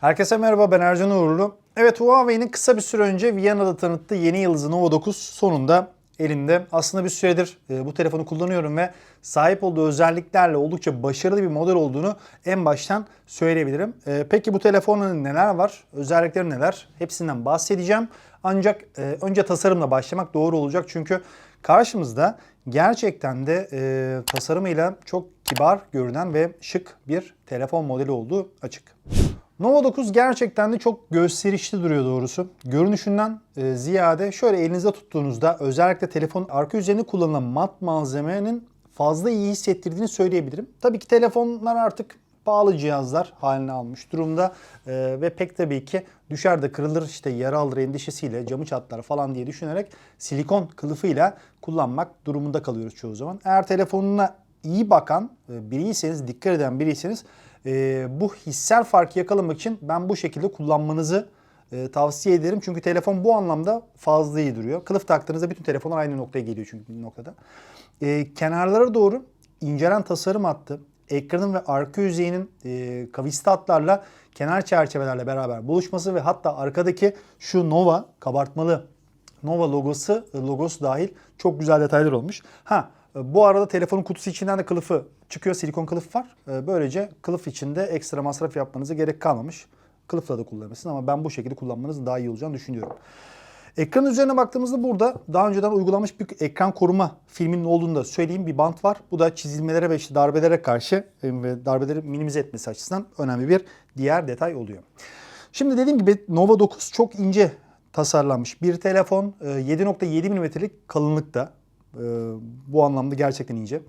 Herkese merhaba ben Ercan Uğurlu. Evet Huawei'nin kısa bir süre önce Viyana'da tanıttığı yeni yıldızı Nova 9 sonunda elimde. Aslında bir süredir e, bu telefonu kullanıyorum ve sahip olduğu özelliklerle oldukça başarılı bir model olduğunu en baştan söyleyebilirim. E, Peki bu telefonun neler var? Özellikleri neler? Hepsinden bahsedeceğim. Ancak e, önce tasarımla başlamak doğru olacak çünkü karşımızda gerçekten de tasarımıyla çok kibar görünen ve şık bir telefon modeli olduğu açık. Nova 9 gerçekten de çok gösterişli duruyor doğrusu. Görünüşünden e, ziyade şöyle elinizde tuttuğunuzda özellikle telefonun arka yüzeyinde kullanılan mat malzemenin fazla iyi hissettirdiğini söyleyebilirim. Tabii ki telefonlar artık pahalı cihazlar haline almış durumda E, ve pek tabii ki düşer de kırılır işte yara alır endişesiyle camı çatlar falan diye düşünerek silikon kılıfıyla kullanmak durumunda kalıyoruz çoğu zaman. Eğer telefonuna iyi bakan e, biriyseniz, dikkat eden biriyseniz e, bu hissel farkı yakalamak için ben bu şekilde kullanmanızı e, tavsiye ederim. Çünkü telefon bu anlamda fazla iyi duruyor. Kılıf taktığınızda bütün telefonlar aynı noktaya geliyor çünkü bir noktada. E, kenarlara doğru incelen tasarım attı. Ekranın ve arka yüzeyinin e, kavisli hatlarla kenar çerçevelerle beraber buluşması ve hatta arkadaki şu Nova kabartmalı Nova logosu logosu dahil çok güzel detaylar olmuş. Ha bu arada telefonun kutusu içinden de kılıfı çıkıyor. Silikon kılıf var. Ee, Böylece kılıf içinde ekstra masraf yapmanıza gerek kalmamış. Kılıfla da kullanabilirsiniz ama ben bu şekilde kullanmanız daha iyi olacağını düşünüyorum. Ekran üzerine baktığımızda burada daha önceden uygulanmış bir ekran koruma filminin olduğunu da söyleyeyim bir bant var. Bu da çizilmelere ve işte darbelere karşı e, ve darbeleri minimize etmesi açısından önemli bir diğer detay oluyor. Şimdi dediğim gibi Nova 9 çok ince tasarlanmış bir telefon. Ee, 7.7 mm'lik kalınlıkta. Ee, Bu anlamda gerçekten ince.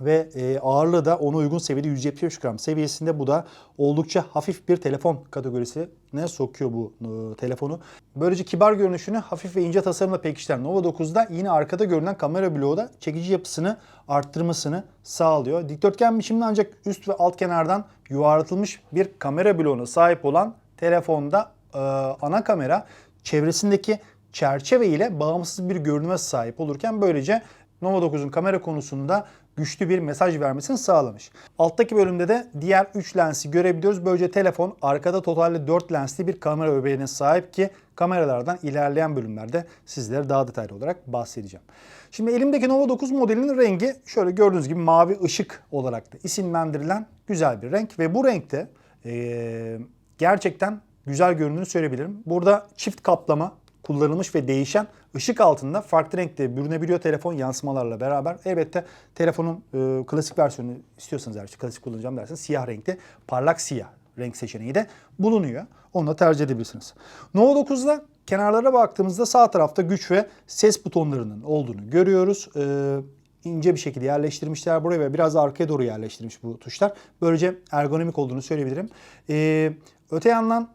Ve e, ağırlığı da ona uygun seviyede 175 gram seviyesinde. Bu da oldukça hafif bir telefon kategorisine sokuyor bu e, telefonu. Böylece kibar görünüşünü hafif ve ince tasarımla pekiştiren Nova 9'da yine arkada görünen kamera bloğu da çekici yapısını arttırmasını sağlıyor. Dikdörtgen biçimde ancak üst ve alt kenardan yuvarlatılmış bir kamera bloğuna sahip olan telefonda e, ana kamera çevresindeki çerçeve ile bağımsız bir görünüme sahip olurken böylece Nova 9'un kamera konusunda güçlü bir mesaj vermesini sağlamış. Alttaki bölümde de diğer 3 lensi görebiliyoruz. Böylece telefon arkada totalde 4 lensli bir kamera öbeğine sahip ki kameralardan ilerleyen bölümlerde sizlere daha detaylı olarak bahsedeceğim. Şimdi elimdeki Nova 9 modelinin rengi şöyle gördüğünüz gibi mavi ışık olarak da isimlendirilen güzel bir renk ve bu renkte eee, gerçekten güzel göründüğünü söyleyebilirim. Burada çift kaplama kullanılmış ve değişen ışık altında farklı renkte bürünebiliyor telefon yansımalarla beraber. Elbette telefonun e, klasik versiyonu istiyorsanız eğer klasik kullanacağım derseniz siyah renkte parlak siyah renk seçeneği de bulunuyor. Onu da tercih edebilirsiniz. Nova 9'da kenarlara baktığımızda sağ tarafta güç ve ses butonlarının olduğunu görüyoruz. Ee, ince bir şekilde yerleştirmişler buraya ve biraz arkaya doğru yerleştirmiş bu tuşlar. Böylece ergonomik olduğunu söyleyebilirim. Ee, öte yandan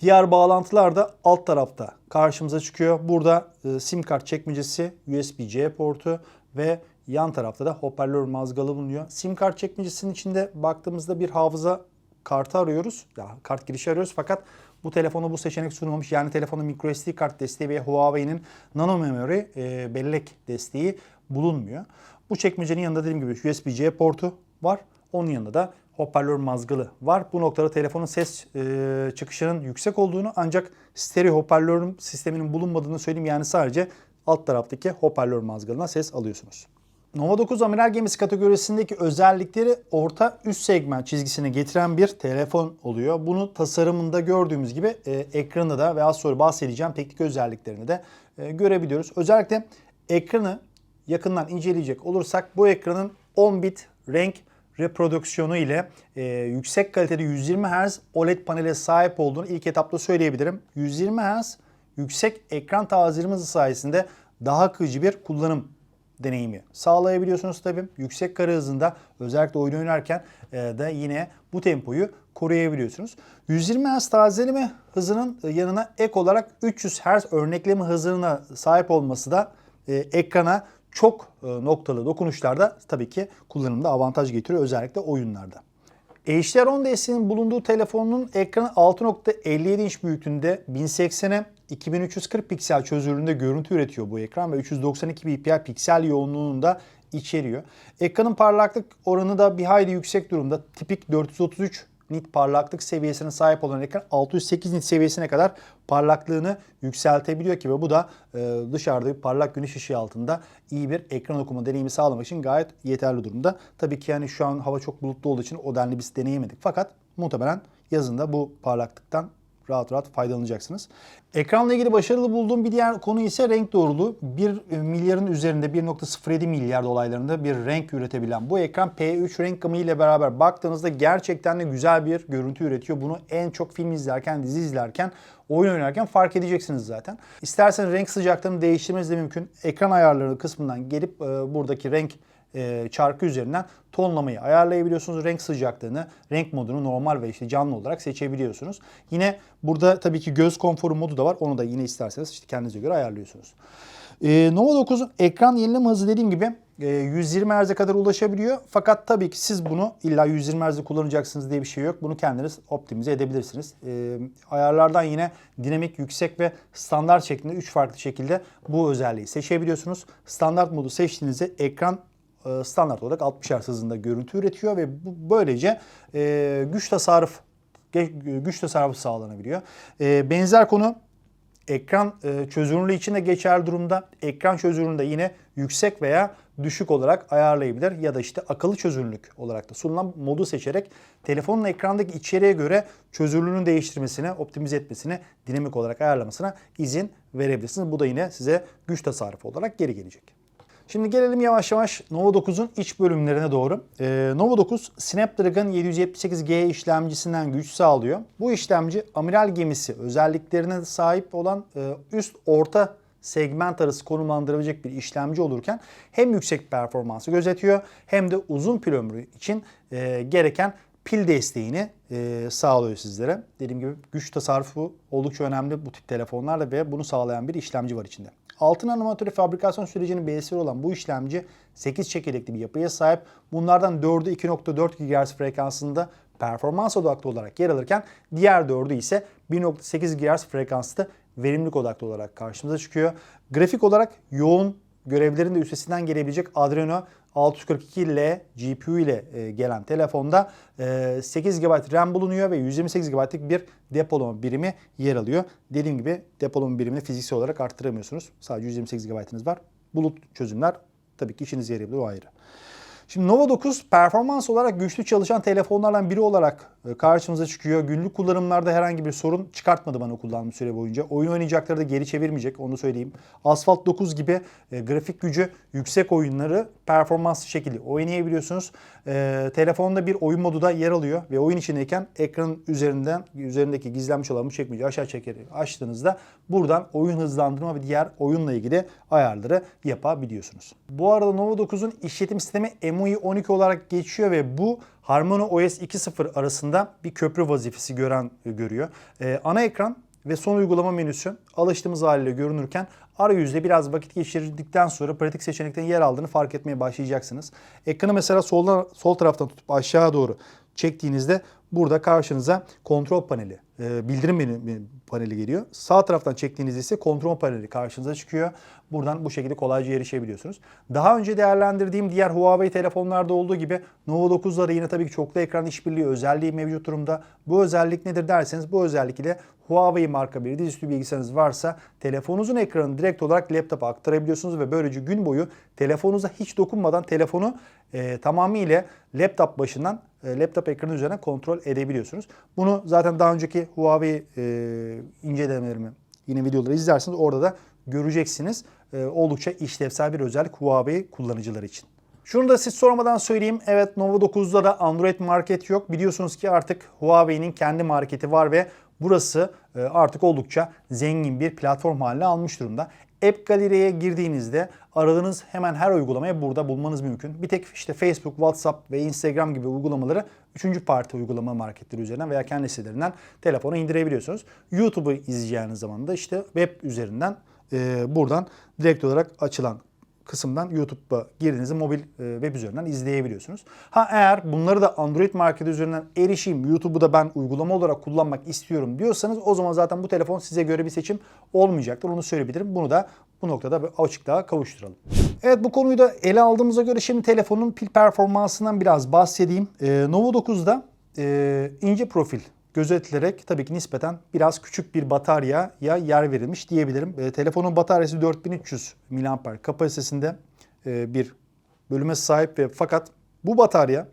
Diğer bağlantılar da alt tarafta karşımıza çıkıyor. Burada e, sim kart çekmecesi, USB-C portu ve yan tarafta da hoparlör mazgalı bulunuyor. Sim kart çekmecesinin içinde baktığımızda bir hafıza kartı arıyoruz. Ya kart girişi arıyoruz fakat bu telefona bu seçenek sunulmamış. Yani telefonun microSD kart desteği ve Huawei'nin nano memory e, bellek desteği bulunmuyor. Bu çekmecenin yanında dediğim gibi USB-C portu var. Onun yanında da hoparlör mazgalı var. Bu noktada telefonun ses e, çıkışının yüksek olduğunu ancak stereo hoparlör sisteminin bulunmadığını söyleyeyim. Yani sadece alt taraftaki hoparlör mazgalına ses alıyorsunuz. Nova 9 amiral gemisi kategorisindeki özellikleri orta üst segment çizgisine getiren bir telefon oluyor. Bunu tasarımında gördüğümüz gibi e, ekranda da ve az sonra bahsedeceğim teknik özelliklerini de e, görebiliyoruz. Özellikle ekranı yakından inceleyecek olursak bu ekranın 10 bit renk reprodüksiyonu ile e, yüksek kalitede 120 Hz OLED panele sahip olduğunu ilk etapta söyleyebilirim. 120 Hz yüksek ekran hızı sayesinde daha akıcı bir kullanım deneyimi sağlayabiliyorsunuz tabii. Yüksek kare hızında özellikle oyun oynarken e, de yine bu tempoyu koruyabiliyorsunuz. 120 Hz tazeleme hızının yanına ek olarak 300 Hz örnekleme hızına sahip olması da e, ekrana çok e, noktalı dokunuşlarda tabii ki kullanımda avantaj getiriyor özellikle oyunlarda. HDR10 desteğinin bulunduğu telefonun ekranı 6.57 inç büyüklüğünde 1080'e 2340 piksel çözünürlüğünde görüntü üretiyor bu ekran ve 392 ppi piksel yoğunluğunu da içeriyor. Ekranın parlaklık oranı da bir hayli yüksek durumda. Tipik 433 nit parlaklık seviyesine sahip olan ekran 608 nit seviyesine kadar parlaklığını yükseltebiliyor ki ve bu da e, dışarıda bir parlak güneş ışığı altında iyi bir ekran okuma deneyimi sağlamak için gayet yeterli durumda. Tabii ki yani şu an hava çok bulutlu olduğu için o denli biz deneyemedik. Fakat muhtemelen yazında bu parlaklıktan rahat rahat faydalanacaksınız. Ekranla ilgili başarılı bulduğum bir diğer konu ise renk doğruluğu. 1 milyarın üzerinde 1.07 milyar dolaylarında bir renk üretebilen bu ekran P3 renk gamı ile beraber baktığınızda gerçekten de güzel bir görüntü üretiyor. Bunu en çok film izlerken, dizi izlerken, oyun oynarken fark edeceksiniz zaten. İsterseniz renk sıcaklığını değiştirmeniz de mümkün. Ekran ayarları kısmından gelip e, buradaki renk e, çarkı üzerinden tonlamayı ayarlayabiliyorsunuz. Renk sıcaklığını, renk modunu normal ve işte canlı olarak seçebiliyorsunuz. Yine burada tabii ki göz konforu modu da var. Onu da yine isterseniz işte kendinize göre ayarlıyorsunuz. E, Nova 9'un ekran yenileme hızı dediğim gibi e, 120 Hz'e kadar ulaşabiliyor. Fakat tabii ki siz bunu illa 120 Hz'de kullanacaksınız diye bir şey yok. Bunu kendiniz optimize edebilirsiniz. E, ayarlardan yine dinamik, yüksek ve standart şeklinde 3 farklı şekilde bu özelliği seçebiliyorsunuz. Standart modu seçtiğinizde ekran e, standart olarak 60 Hz hızında görüntü üretiyor ve bu böylece e, güç tasarruf güç tasarrufu sağlanabiliyor. E, benzer konu ekran e, çözünürlüğü için de geçerli durumda. Ekran çözünürlüğünü yine yüksek veya düşük olarak ayarlayabilir ya da işte akıllı çözünürlük olarak da sunulan modu seçerek telefonun ekrandaki içeriğe göre çözünürlüğünü değiştirmesine, optimize etmesine, dinamik olarak ayarlamasına izin verebilirsiniz. Bu da yine size güç tasarrufu olarak geri gelecek. Şimdi gelelim yavaş yavaş Nova 9'un iç bölümlerine doğru. Ee, Nova 9 Snapdragon 778G işlemcisinden güç sağlıyor. Bu işlemci amiral gemisi özelliklerine sahip olan e, üst orta segment arası konumlandırabilecek bir işlemci olurken hem yüksek performansı gözetiyor hem de uzun pil ömrü için e, gereken pil desteğini e, sağlıyor sizlere. Dediğim gibi güç tasarrufu oldukça önemli bu tip telefonlarda ve bunu sağlayan bir işlemci var içinde. 6 nanometre fabrikasyon sürecinin B'si olan bu işlemci 8 çekirdekli bir yapıya sahip. Bunlardan 4'ü 2.4 GHz frekansında performans odaklı olarak yer alırken diğer 4'ü ise 1.8 GHz frekanslı verimlilik odaklı olarak karşımıza çıkıyor. Grafik olarak yoğun görevlerin de üstesinden gelebilecek Adreno 642L GPU ile e, gelen telefonda e, 8 GB RAM bulunuyor ve 128 GB'lık bir depolama birimi yer alıyor. Dediğim gibi depolama birimini fiziksel olarak arttıramıyorsunuz. Sadece 128 GB'ınız var. Bulut çözümler tabii ki işinize yarayabilir o ayrı. Şimdi Nova 9 performans olarak güçlü çalışan telefonlardan biri olarak e, karşımıza çıkıyor. Günlük kullanımlarda herhangi bir sorun çıkartmadı bana kullandığım süre boyunca. Oyun oynayacakları da geri çevirmeyecek onu söyleyeyim. Asphalt 9 gibi e, grafik gücü yüksek oyunları performanslı şekilde oynayabiliyorsunuz. E, telefonda bir oyun modu da yer alıyor ve oyun içindeyken ekranın üzerinden üzerindeki gizlenmiş olan bu aşağı çekerek açtığınızda buradan oyun hızlandırma ve diğer oyunla ilgili ayarları yapabiliyorsunuz. Bu arada Nova 9'un işletim sistemi MUI 12 olarak geçiyor ve bu Harmony OS 2.0 arasında bir köprü vazifesi gören görüyor. Ee, ana ekran ve son uygulama menüsü alıştığımız haliyle görünürken arayüzde biraz vakit geçirdikten sonra pratik seçeneklerin yer aldığını fark etmeye başlayacaksınız. Ekranı mesela soldan, sol taraftan tutup aşağı doğru çektiğinizde burada karşınıza kontrol paneli, e, bildirim paneli geliyor. Sağ taraftan çektiğinizde ise kontrol paneli karşınıza çıkıyor. Buradan bu şekilde kolayca erişebiliyorsunuz. Daha önce değerlendirdiğim diğer Huawei telefonlarda olduğu gibi Nova 9'larda yine tabii ki çoklu ekran işbirliği özelliği mevcut durumda. Bu özellik nedir derseniz bu özellik ile Huawei marka bir dizüstü bilgisayarınız varsa telefonunuzun ekranını direkt olarak laptopa aktarabiliyorsunuz ve böylece gün boyu telefonunuza hiç dokunmadan telefonu e, tamamıyla laptop başından e, laptop ekranı üzerinden kontrol edebiliyorsunuz. Bunu zaten daha önceki Huawei e, incelemelerimi yine videoları izlersiniz. Orada da göreceksiniz. E, oldukça işlevsel bir özellik Huawei kullanıcıları için. Şunu da siz sormadan söyleyeyim. Evet Nova 9'da da Android market yok. Biliyorsunuz ki artık Huawei'nin kendi marketi var ve burası e, artık oldukça zengin bir platform haline almış durumda. App Gallery'e girdiğinizde aradığınız hemen her uygulamayı burada bulmanız mümkün. Bir tek işte Facebook, WhatsApp ve Instagram gibi uygulamaları üçüncü parti uygulama marketleri üzerinden veya kendi sitelerinden telefona indirebiliyorsunuz. YouTube'u izleyeceğiniz zaman da işte web üzerinden e, buradan direkt olarak açılan kısımdan YouTube'a girdiğinizde mobil e, web üzerinden izleyebiliyorsunuz. Ha eğer bunları da Android marketi üzerinden erişeyim, YouTube'u da ben uygulama olarak kullanmak istiyorum diyorsanız o zaman zaten bu telefon size göre bir seçim olmayacaktır. Onu söyleyebilirim. Bunu da bu noktada bir açıklığa kavuşturalım. Evet bu konuyu da ele aldığımıza göre şimdi telefonun pil performansından biraz bahsedeyim. Ee, Nova 9'da e, ince profil gözetilerek tabii ki nispeten biraz küçük bir bataryaya yer verilmiş diyebilirim. E, telefonun bataryası 4300 mAh kapasitesinde e, bir bölüme sahip ve fakat bu batarya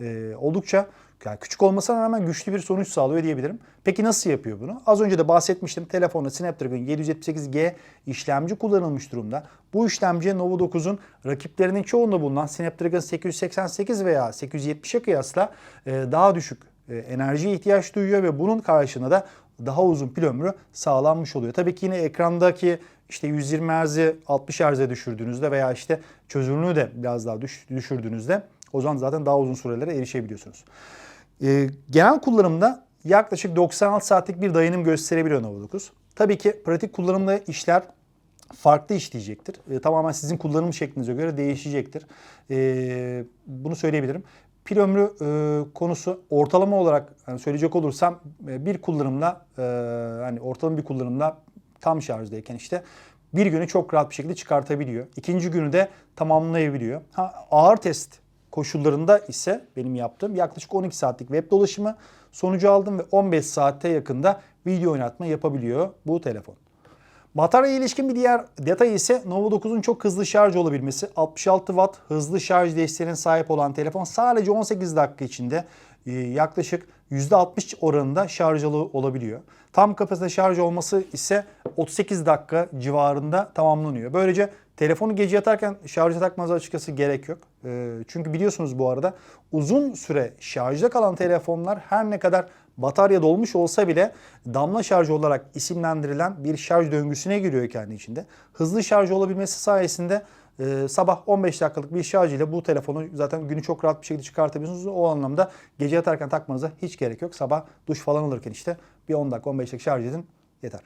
e, oldukça yani küçük olmasına rağmen güçlü bir sonuç sağlıyor diyebilirim. Peki nasıl yapıyor bunu? Az önce de bahsetmiştim. Telefonda Snapdragon 778G işlemci kullanılmış durumda. Bu işlemci Novo 9'un rakiplerinin çoğunda bulunan Snapdragon 888 veya 870'e kıyasla e, daha düşük enerjiye ihtiyaç duyuyor ve bunun karşılığında da daha uzun pil ömrü sağlanmış oluyor. Tabii ki yine ekrandaki işte 120 Hz'i 60 Hz'e düşürdüğünüzde veya işte çözünürlüğü de biraz daha düş, düşürdüğünüzde o zaman zaten daha uzun sürelere erişebiliyorsunuz. E, genel kullanımda yaklaşık 96 saatlik bir dayanım gösterebiliyor Nova 9. Tabii ki pratik kullanımda işler farklı işleyecektir. E, tamamen sizin kullanım şeklinize göre değişecektir. E, bunu söyleyebilirim. Pil ömrü e, konusu ortalama olarak yani söyleyecek olursam e, bir kullanımla e, hani ortalama bir kullanımla tam şarjdayken işte bir günü çok rahat bir şekilde çıkartabiliyor. İkinci günü de tamamlayabiliyor. Ha, ağır test koşullarında ise benim yaptığım yaklaşık 12 saatlik web dolaşımı sonucu aldım ve 15 saatte yakında video oynatma yapabiliyor bu telefon. Bataryaya ilişkin bir diğer detay ise Nova 9'un çok hızlı şarj olabilmesi. 66 Watt hızlı şarj desteğine sahip olan telefon sadece 18 dakika içinde e, yaklaşık %60 oranında şarjlı olabiliyor. Tam kapasite şarj olması ise 38 dakika civarında tamamlanıyor. Böylece telefonu gece yatarken şarja takmanıza açıkçası gerek yok. E, çünkü biliyorsunuz bu arada uzun süre şarjda kalan telefonlar her ne kadar batarya dolmuş olsa bile damla şarj olarak isimlendirilen bir şarj döngüsüne giriyor kendi içinde. Hızlı şarj olabilmesi sayesinde e, sabah 15 dakikalık bir şarj ile bu telefonu zaten günü çok rahat bir şekilde çıkartabiliyorsunuz. O anlamda gece yatarken takmanıza hiç gerek yok. Sabah duş falan alırken işte bir 10 dakika 15 dakika şarj edin yeter.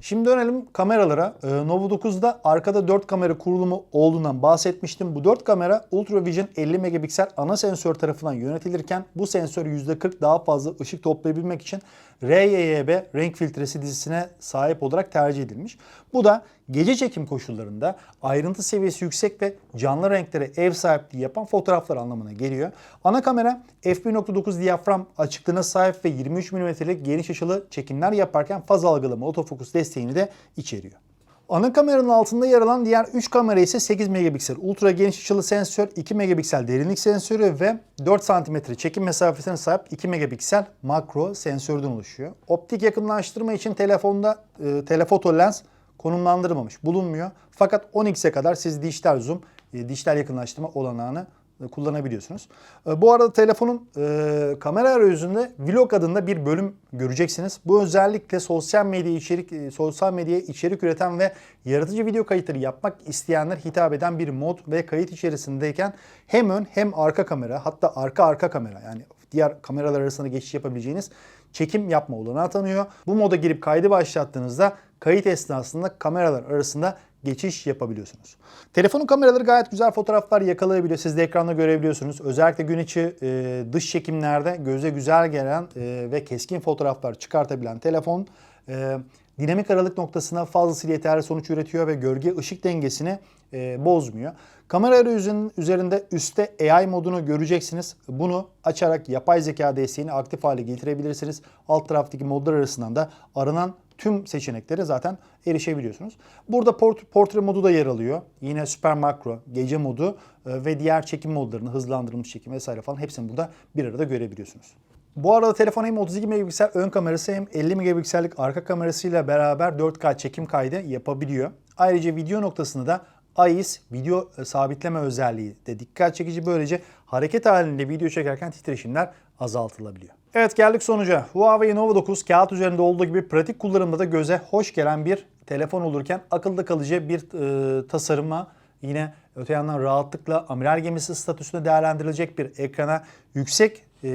Şimdi dönelim kameralara. Ee, Novo 9'da arkada 4 kamera kurulumu olduğundan bahsetmiştim. Bu 4 kamera Ultra Vision 50 megapiksel ana sensör tarafından yönetilirken bu sensör %40 daha fazla ışık toplayabilmek için RYYB renk filtresi dizisine sahip olarak tercih edilmiş. Bu da gece çekim koşullarında ayrıntı seviyesi yüksek ve canlı renklere ev sahipliği yapan fotoğraflar anlamına geliyor. Ana kamera f1.9 diyafram açıklığına sahip ve 23 mm'lik geniş açılı çekimler yaparken faz algılama otofokus desteğini de içeriyor. Ana kameranın altında yer alan diğer 3 kamera ise 8 megapiksel ultra geniş açılı sensör, 2 megapiksel derinlik sensörü ve 4 cm çekim mesafesine sahip 2 megapiksel makro sensörden oluşuyor. Optik yakınlaştırma için telefonda e, telefoto lens konumlandırılmamış bulunmuyor. Fakat 10x'e kadar siz dijital zoom, e, dijital yakınlaştırma olanağını kullanabiliyorsunuz. E, bu arada telefonun e, kamera arayüzünde Vlog adında bir bölüm göreceksiniz. Bu özellikle sosyal medya içerik e, sosyal medyaya içerik üreten ve yaratıcı video kayıtları yapmak isteyenler hitap eden bir mod ve kayıt içerisindeyken hem ön hem arka kamera hatta arka arka kamera yani diğer kameralar arasında geçiş yapabileceğiniz çekim yapma olanağı tanıyor. Bu moda girip kaydı başlattığınızda kayıt esnasında kameralar arasında geçiş yapabiliyorsunuz. Telefonun kameraları gayet güzel fotoğraflar yakalayabiliyor. Siz de ekranda görebiliyorsunuz. Özellikle gün içi e, dış çekimlerde göze güzel gelen e, ve keskin fotoğraflar çıkartabilen telefon e, dinamik aralık noktasına fazlasıyla yeterli sonuç üretiyor ve gölge ışık dengesini e, bozmuyor. Kamera arayüzünün üzerinde üstte AI modunu göreceksiniz. Bunu açarak yapay zeka desteğini aktif hale getirebilirsiniz. Alt taraftaki modlar arasından da aranan tüm seçeneklere zaten erişebiliyorsunuz. Burada port portre modu da yer alıyor. Yine süper makro, gece modu e, ve diğer çekim modlarını, hızlandırılmış çekim vesaire falan hepsini burada bir arada görebiliyorsunuz. Bu arada telefon hem 32 megapiksel ön kamerası hem 50 megapiksellik arka kamerasıyla beraber 4K çekim kaydı yapabiliyor. Ayrıca video noktasında da AIS video e, sabitleme özelliği de dikkat çekici. Böylece hareket halinde video çekerken titreşimler azaltılabiliyor. Evet geldik sonuca. Huawei Nova 9 kağıt üzerinde olduğu gibi pratik kullanımda da göze hoş gelen bir telefon olurken akılda kalıcı bir e, tasarıma yine öte yandan rahatlıkla amiral gemisi statüsünde değerlendirilecek bir ekrana yüksek e,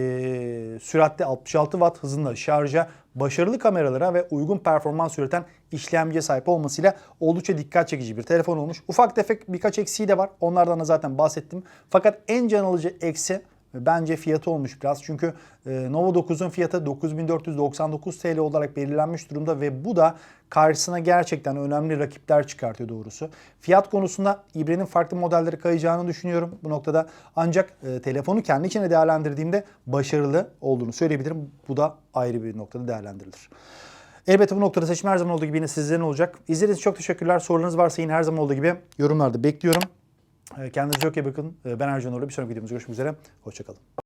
süratte 66 watt hızında şarja, başarılı kameralara ve uygun performans üreten işlemciye sahip olmasıyla oldukça dikkat çekici bir telefon olmuş. Ufak tefek birkaç eksiği de var. Onlardan da zaten bahsettim. Fakat en can alıcı eksi bence fiyatı olmuş biraz. Çünkü e, Nova 9'un fiyatı 9499 TL olarak belirlenmiş durumda ve bu da karşısına gerçekten önemli rakipler çıkartıyor doğrusu. Fiyat konusunda İbre'nin farklı modelleri kayacağını düşünüyorum bu noktada. Ancak e, telefonu kendi içine değerlendirdiğimde başarılı olduğunu söyleyebilirim. Bu da ayrı bir noktada değerlendirilir. Elbette bu noktada seçim her zaman olduğu gibi yine sizlerin olacak. İzlediğiniz için çok teşekkürler. Sorularınız varsa yine her zaman olduğu gibi yorumlarda bekliyorum. Kendinize çok iyi bakın. E, Ben Ercan Uğurlu. Bir sonraki videomuzda görüşmek üzere. Hoşçakalın.